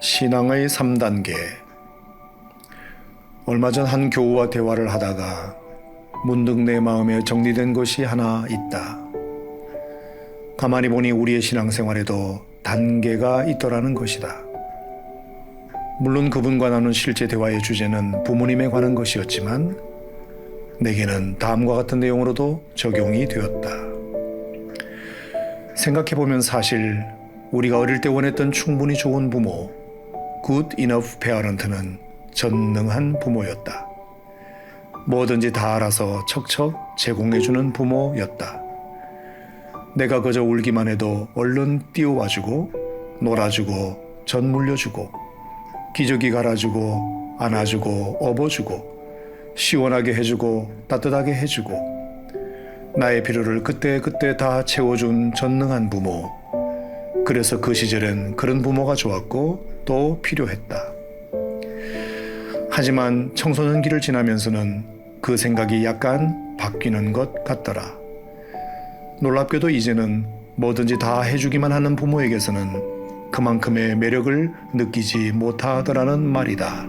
신앙의 3단계 얼마 전 한 교우와 대화를 하다가 문득 내 마음에 정리된 것이 하나 있다. 가만히 보니 우리의 신앙생활에도 단계가 있더라는 것이다. 물론 그분과 나눈 실제 대화의 주제는 부모님에 관한 것이었지만 내게는 다음과 같은 내용으로도 적용이 되었다. 생각해보면 사실 우리가 어릴 때 원했던 충분히 좋은 부모, good enough parent는 전능한 부모였다. 뭐든지 다 알아서 척척 제공해주는 부모였다. 내가 그저 울기만 해도 얼른 뛰어와주고 놀아주고 전 물려주고 기저귀 갈아주고 안아주고 업어주고 시원하게 해주고 따뜻하게 해주고 나의 필요를 그때그때 다 채워준 전능한 부모. 그래서 그 시절엔 그런 부모가 좋았고 또 필요했다. 하지만 청소년기를 지나면서는 그 생각이 약간 바뀌는 것 같더라. 놀랍게도 이제는 뭐든지 다 해주기만 하는 부모에게서는 그만큼의 매력을 느끼지 못하더라는 말이다.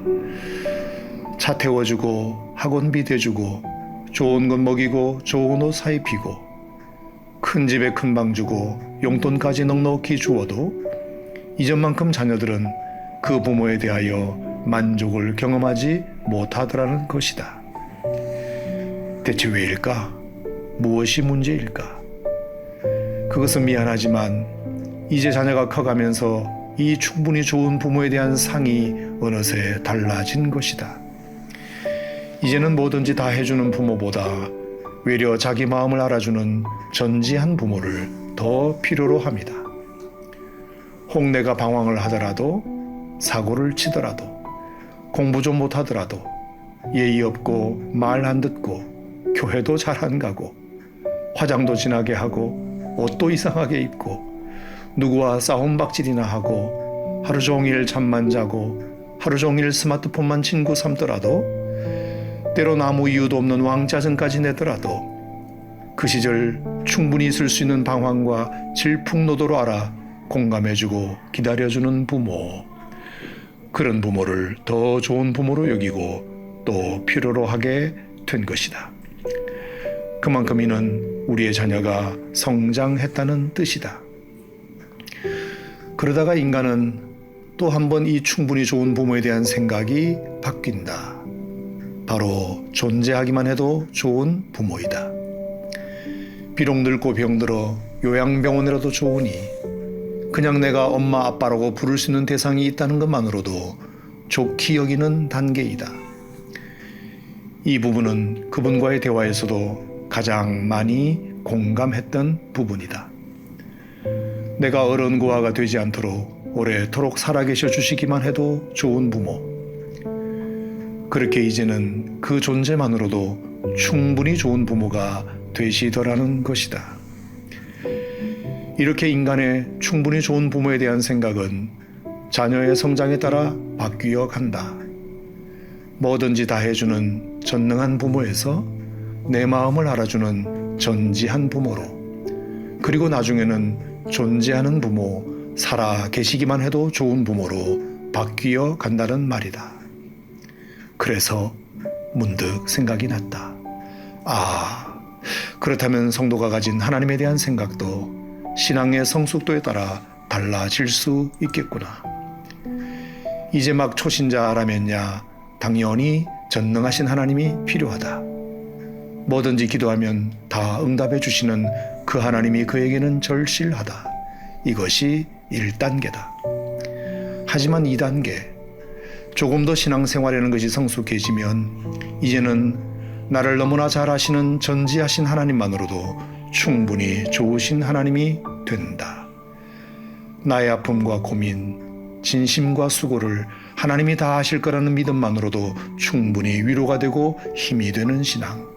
차 태워주고 학원비 대주고 좋은 것 먹이고 좋은 옷 사입히고 큰 집에 큰 방 주고 용돈까지 넉넉히 주어도 이전만큼 자녀들은 그 부모에 대하여 만족을 경험하지 못하더라는 것이다. 대체 왜일까? 무엇이 문제일까? 그것은 미안하지만 이제 자녀가 커가면서 이 충분히 좋은 부모에 대한 상이 어느새 달라진 것이다. 이제는 뭐든지 다 해주는 부모보다 외려 자기 마음을 알아주는 전지한 부모를 더 필요로 합니다. 혹 내가 방황을 하더라도 사고를 치더라도 공부 좀 못하더라도 예의 없고 말 안 듣고 교회도 잘 안 가고 화장도 진하게 하고 옷도 이상하게 입고 누구와 싸움박질이나 하고 하루 종일 잠만 자고 하루 종일 스마트폰만 친구 삼더라도 때론 아무 이유도 없는 왕짜증까지 내더라도 그 시절 충분히 있을 수 있는 방황과 질풍노도로 알아 공감해주고 기다려주는 부모. 그런 부모를 더 좋은 부모로 여기고 또 필요로 하게 된 것이다. 그만큼 이는 우리의 자녀가 성장했다는 뜻이다. 그러다가 인간은 또 한 번 이 충분히 좋은 부모에 대한 생각이 바뀐다. 바로 존재하기만 해도 좋은 부모이다. 비록 늙고 병들어 요양병원이라도 좋으니 그냥 내가 엄마 아빠라고 부를 수 있는 대상이 있다는 것만으로도 좋게 여기는 단계이다. 이 부분은 그분과의 대화에서도 가장 많이 공감했던 부분이다. 내가 어른 고아가 되지 않도록 오래도록 살아계셔 주시기만 해도 좋은 부모. 그렇게 이제는 그 존재만으로도 충분히 좋은 부모가 되시더라는 것이다. 이렇게 인간의 충분히 좋은 부모에 대한 생각은 자녀의 성장에 따라 바뀌어 간다. 뭐든지 다 해주는 전능한 부모에서 내 마음을 알아주는 전지한 부모로 그리고 나중에는 존재하는 부모, 살아 계시기만 해도 좋은 부모로 바뀌어 간다는 말이다. 그래서 문득 생각이 났다. 아, 그렇다면 성도가 가진 하나님에 대한 생각도 신앙의 성숙도에 따라 달라질 수 있겠구나. 이제 막 초신자라면야 당연히 전능하신 하나님이 필요하다. 뭐든지 기도하면 다 응답해 주시는 그 하나님이 그에게는 절실하다. 이것이 1단계다. 하지만 2단계, 조금 더 신앙생활이라는 것이 성숙해지면 이제는 나를 너무나 잘 아시는 전지하신 하나님만으로도 충분히 좋으신 하나님이 된다. 나의 아픔과 고민, 진심과 수고를 하나님이 다 아실 거라는 믿음만으로도 충분히 위로가 되고 힘이 되는 신앙.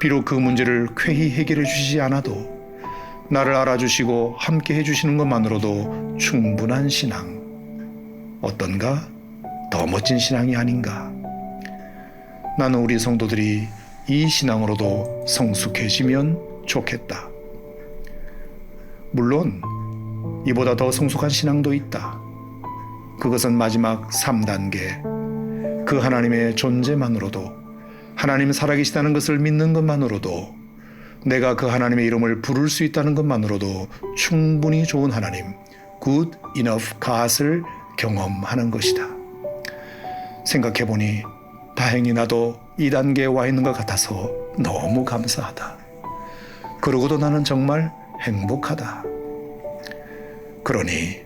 비록 그 문제를 쾌히 해결해 주시지 않아도 나를 알아주시고 함께 해주시는 것만으로도 충분한 신앙. 어떤가? 더 멋진 신앙이 아닌가? 나는 우리 성도들이 이 신앙으로도 성숙해지면 좋겠다. 물론 이보다 더 성숙한 신앙도 있다. 그것은 마지막 3단계. 그 하나님의 존재만으로도 하나님 살아계시다는 것을 믿는 것만으로도 내가 그 하나님의 이름을 부를 수 있다는 것만으로도 충분히 좋은 하나님, good enough God을 경험하는 것이다. 생각해보니 다행히 나도 이 단계에 와 있는 것 같아서 너무 감사하다. 그러고도 나는 정말 행복하다. 그러니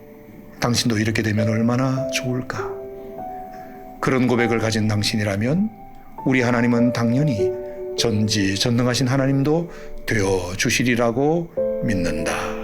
당신도 이렇게 되면 얼마나 좋을까? 그런 고백을 가진 당신이라면 우리 하나님은 당연히 전지전능하신 하나님도 되어 주시리라고 믿는다.